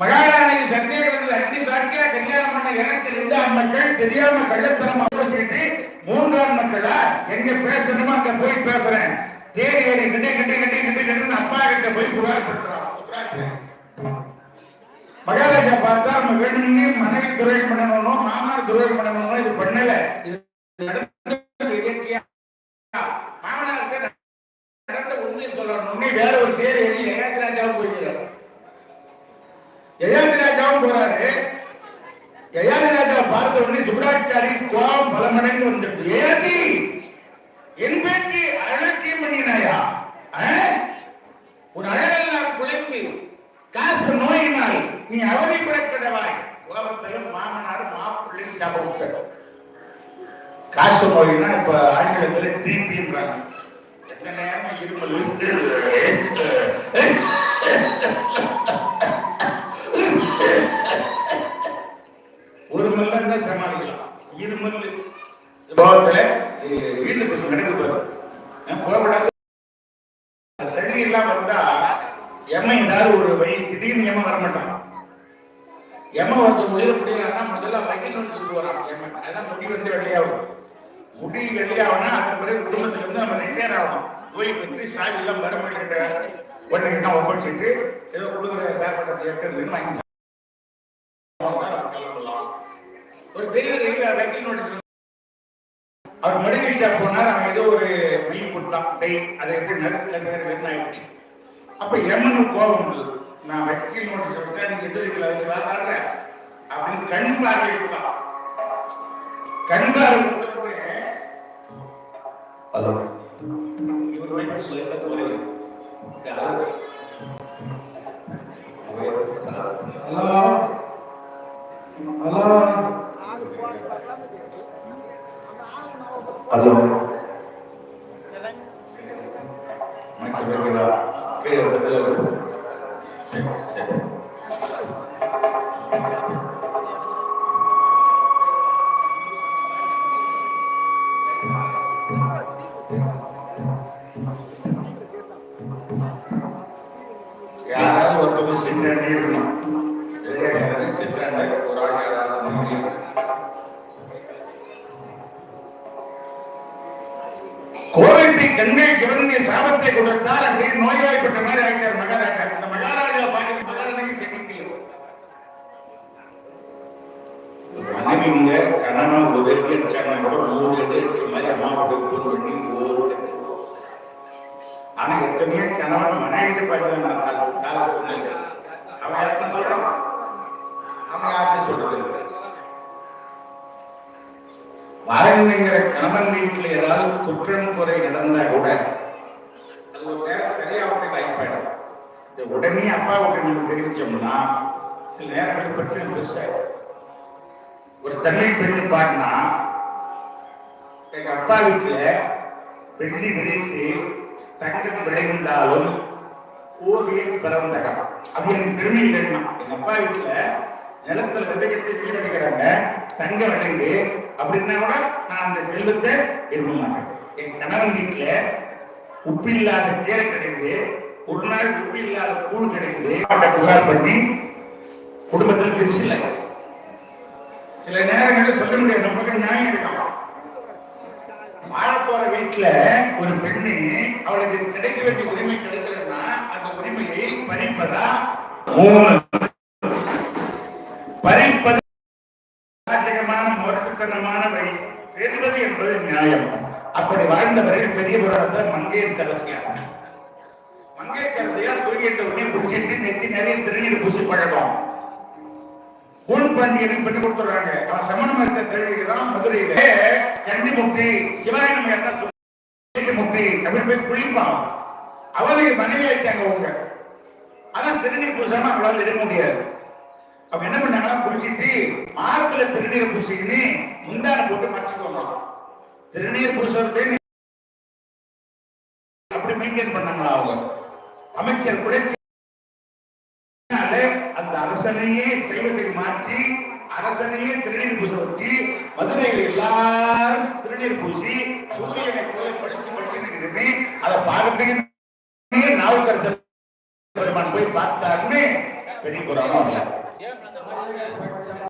மகாராணி சந்தேகத்தில் அக்னி சாட்சியா கல்யாணம் பண்ண எனக்கு இருந்த மக்கள் தெரியாம கள்ளத்தனமா வச்சுக்கிட்டு மூன்றாம் மக்களா எங்க பேசணுமோ அங்க போய் பேசுறேன். தேடி ஏறி கிட்ட கிட்ட கிட்ட கிட்ட கிட்ட அப்பா கிட்ட போய் புகார் பண்றான் மகாராஜா பார்த்தா நம்ம வேணும்னே மனைவி துரோகம் பண்ணணும் மாமா துரோகம் பண்ணணும் இது பண்ணல. இது பார்த்த உடனே சுப்ராச்சாரி கோபம் பலமடைந்து வந்துட்டு ஏதி என் பேச்சு அலட்சியம் பண்ணினாயா ஆ? உன் அழகெல்லாம் குழைப்பு காசு நோயினால் நீ அவதிப்படக்கிடவாய் உலகத்திலும் மாமனார் மாப்பிள்ளையும் சாப்பிட்டு காசு நோயினா இப்ப ஆங்கிலத்துல டிபின்றாங்க. எந்த நேரமும் இருமல் இருமல் கோபத்துல வீட்டுக்கு கணக்கு போறோம் சளி எல்லாம் வந்தா எம்மை ஏதாவது ஒரு வழி திடீர்னு எம்ம வர மாட்டான். எம்ம ஒருத்தர் உயிர் முடியலன்னா முதல்ல வக்கீல் சொல்லிட்டு வரான் எம்ம. அதான் முடி வந்து வெளியாகும் முடி வெளியாகனா அதன் பிறகு குடும்பத்துக்கு வந்து நம்ம ரிட்டையர் ஆகணும். போய் பெற்று சாவி எல்லாம் மருமகிட்ட ஒன்று கிட்ட ஒப்படைச்சிட்டு ஏதோ கொடுக்குற சாப்பாட்டை எடுத்து வாங்கி ஒரு பெரிய வக்கீல் நோட்டீஸ் அவர் ஷாப் போனார் அவன் ஏதோ ஒரு பில் கொடுத்தான். டை அதை எப்படி ஆயிடுச்சு? அப்ப எம்மனு கோபம் உள்ளது நான் வக்கீல் நோட்டீஸ் விட்டா நீங்க எதிர்க்கல வச்சு வாங்க அப்படின்னு கண் பார்வை கொடுத்தான். கண் பார்வை கொடுத்தோடனே ஹலோ. இவர் என்ன போறது யாரு? ஹலோ. ஹலோ. ஹலோ மச்ச வைக்கிறா கீழே வந்து சரி சரி யாராவது கோவிந்தை கங்கை கிடந்த சாபத்தை கொடுத்தால் அப்படி நோய்வாய்ப்பட்ட மாதிரி ஆகிட்டார் மகாராஜா. அந்த மகாராஜா பாக்கி மகாராணி செகிக்கல மனைவிங்க அடிச்சாங்க கூட மூணு அடிச்ச மாதிரி அம்மாவோட பண்ணி ஓடு ஆனா எத்தனையோ கணவன் மனைவிட்டு பாட்டு கால சொன்னேன். அவன் யாருக்கும் சொல்றான்? அவன் யாருக்கும் சொல்றது? இல்லை. கணவன் வீட்டில் ஏதாவது குற்றம் குறை நடந்தா கூட அது ஒரு நேரம் சரியாகிறதுக்கு வாய்ப்பாயிடும் இது உடனே அப்பாவுக்கு நம்ம தெரிவிச்சோம்னா சில நேரங்கள் பிரச்சனை பெருசாயிடும் ஒரு தண்ணி பெண்ணு பாட்டினா எங்க அப்பா வீட்டில் வெள்ளி விளைத்து தங்கம் விளைந்தாலும் ஓவியம் பிறந்தகம் அது எனக்கு பெருமை இல்லைன்னா எங்க அப்பா வீட்டில் நிலத்துல விதயத்தை வீணடிக்கிறாங்க தங்க விளைந்து அப்படின்னா கூட நான் அந்த செல்வத்தை விரும்ப மாட்டேன் என் கணவன் வீட்டுல உப்பு இல்லாத கீரை கிடைக்குது. ஒரு நாள் உப்பு இல்லாத கூழ் கிடைக்குது. அவட்ட புகார் பண்ணி குடும்பத்தில் பேசல சில நேரங்களில் சொல்ல முடியாது. நம்ம பக்கம் நியாயம் இருக்கலாம் வாழ போற வீட்டுல ஒரு பெண்ணு அவளுக்கு கிடைக்க வேண்டிய உரிமை கிடைக்கலன்னா அந்த உரிமையை பறிப்பதா? மூணு பறிப்பது அராஜகமான முரட்டுத்தனமான வழி. என்பது நியாயம். அப்படி வாழ்ந்தவர்கள் பெரிய புராணத்தில் மங்கையர்கரசியார் மங்கையர்கரசியார் தூங்கிட்ட உடனே குடிச்சிட்டு நெத்தி நிறைய திருநீர் பூசி பழக்கம் கூன் பாண்டியனுக்கு பண்ணி கொடுத்துறாங்க அவன் சமண மரத்தை திருநீர்தான் மதுரையில. கண்டி முக்தி சிவாயனம் என்ன சொல்லி முக்தி அப்படின்னு போய் குளிப்பான். அவளுக்கு மனைவி ஆயிட்டாங்க உங்க அதான் திருநீர் பூசாம அவளால் எடுக்க முடியாது. அவங்க என்ன பண்ணாங்கன்னா குளிச்சிட்டு மார்பில திருநீர் பூசிக்கின்னு முந்தான போட்டு மறைச்சுக்குவாங்க திருநீர் பூசுறது அப்படி மெயின்டைன் பண்ணாங்களா அவங்க? அமைச்சர் கூட அந்த அரசனையே சைவத்துக்கு மாற்றி அரசனையே திருநீர் பூச வச்சு மதுரையில் எல்லாரும் திருநீர் பூசி சூரியனை போய் படிச்சு படிச்சு அதை பார்க்கறதுக்கு நாவுக்கரசர் போய் பார்த்தாருன்னு பெரிய புராணம் இல்லை. ஏன் அந்த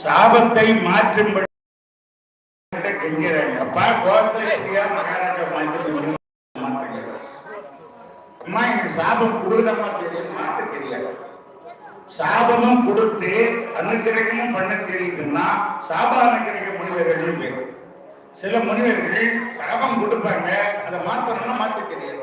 சாபத்தை மாற்றும்படி கெஞ்சுறாங்க அப்பா கோத்திர மகாராஜா மாற்றுங்க அம்மா எனக்கு சாபம் கொடுக்குதம்மா தெரியும்? மாற்ற தெரியாது. சாபமும் கொடுத்து அனுக்கிரகமும் பண்ண தெரியுதுன்னா சாபானுக்கிரக முனிவர்கள் பேர் சில முனிவர்கள் சாபம் கொடுப்பாங்க. அதை மாத்தணும்னா மாத்த தெரியாது.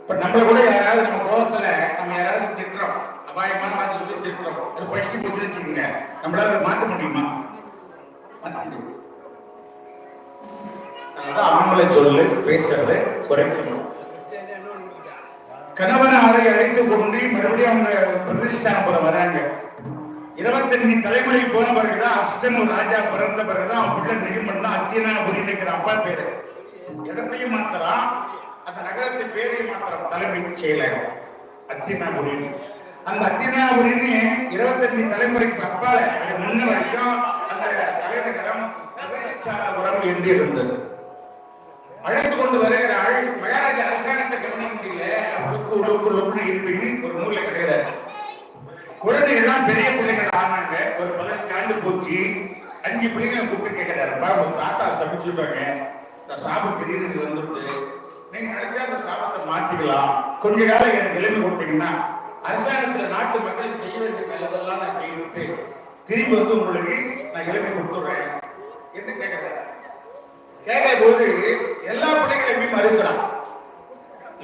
இப்ப நம்மள கூட யாராவது நம்ம கோபத்துல நம்ம யாராவது திட்டுறோம். அபாயமான வார்த்தை சொல்லி திட்டுறோம். அது படிச்சு முடிச்சு வச்சுக்கோங்க. நம்மளால அதை மாத்த முடியுமா? மாத்த முடியும் அதான் அவங்கள சொல்லு பேசுறதை குறைக்கணும். கணவன் அவரை அழைத்து கொண்டு மறுபடியும் அவங்க பிரதிஷ்டானபுரம் வராங்க. இருபத்தஞ்சு தலைமுறை போன பிறகுதான் அஸ்தன் ஒரு ராஜா பிறந்த பிறகுதான் அவன் பிள்ளை நிகமன் அஸ்தினாபுரி இருக்கிற அப்பா பேரு. இடத்தையும் மாத்தலாம் அந்த நகரத்து பேரையும் மாத்திரம் தலைமை செயலர் அத்தினாபுரி அந்த அத்தினாபுரின்னு இருபத்தஞ்சு தலைமுறைக்கு அப்பால அது முன்ன வரைக்கும் அந்த பிரதிஷ்டானபுரம் இருந்தது? அழைத்து கொண்டு வருகிறாள். மகாராஜ அரசாங்கத்தை கவனிக்க ஒரு நூலை கிடையாது. குழந்தைகள்லாம் பெரிய பிள்ளைகள் ஆனாங்க. ஒரு பதினஞ்சு ஆண்டு போச்சு. அஞ்சு பிள்ளைங்களை கூப்பிட்டு கேட்கிறாருப்பா உங்க தாத்தா சமைச்சுட்டாங்க இந்த சாபம் திடீர்னு வந்துட்டு நீங்க நினைச்சா அந்த சாபத்தை மாத்திக்கலாம் கொஞ்ச காலம் எனக்கு எளிமை கொடுத்தீங்கன்னா அரசாங்கத்துல நாட்டு மக்களுக்கு செய்ய வேண்டிய நல்லதெல்லாம் நான் செய்துட்டு திரும்பி வந்து உங்களுக்கு நான் எளிமை கொடுத்துடுறேன் என்று கேட்கிறேன் கேட்கும் போது எல்லா பிள்ளைகளையுமே மறுக்கிறான்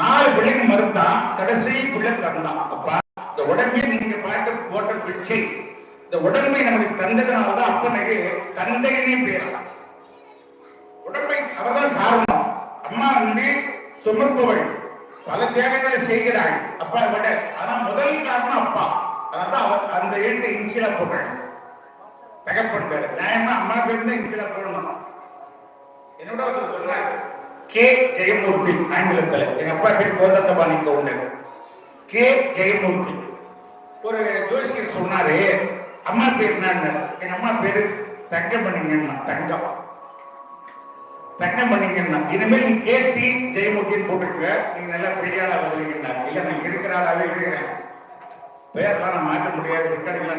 நாலு பிள்ளைங்க மறுத்தான் கடைசி பிள்ளை தந்தான் அப்பா இந்த உடம்பை நீங்க பாட்டு போட்ட பிச்சை. இந்த உடம்பை நமக்கு தந்ததுனாலதான் அப்பனுக்கு தந்தையினே பேரலாம் உடம்பை அவர்தான் காரணம். அம்மா வந்து சுமப்பவள். பல தேவைகளை செய்கிறாள். அப்பா விட ஆனா முதல் காரணம் அப்பா. அதான் அவர் அந்த எழுத்து இன்சிலா போட்டாள் தகப்பன் பேர். நியாயமா அம்மா பேர் தான் இன்சிலா போடணும் என்னோட ஒருத்தர் சொன்னார் கே ஜெயமூர்த்தி ஆங்கிலத்தில். எங்க அப்பா பேர் கோதண்டபாணி கவுண்டர் கே ஜெயமூர்த்தி. ஒரு ஜோசியர் சொன்னாரு அம்மா பேர் என்ன எங்க அம்மா பேரு தங்கமணிங்கன்னா தங்கம். தங்கமணிங்கன்னா இனிமேல் நீ கேத்தி ஜெயமூர்த்தின்னு போட்டுருக்க நீங்க நல்லா பெரிய ஆளா வருவீங்கன்னா இல்ல நான் இருக்கிற ஆளாவே இருக்கிறேன். பெயர்லாம் நான் மாற்ற முடியாது. ரெக்கார்டிங்லாம்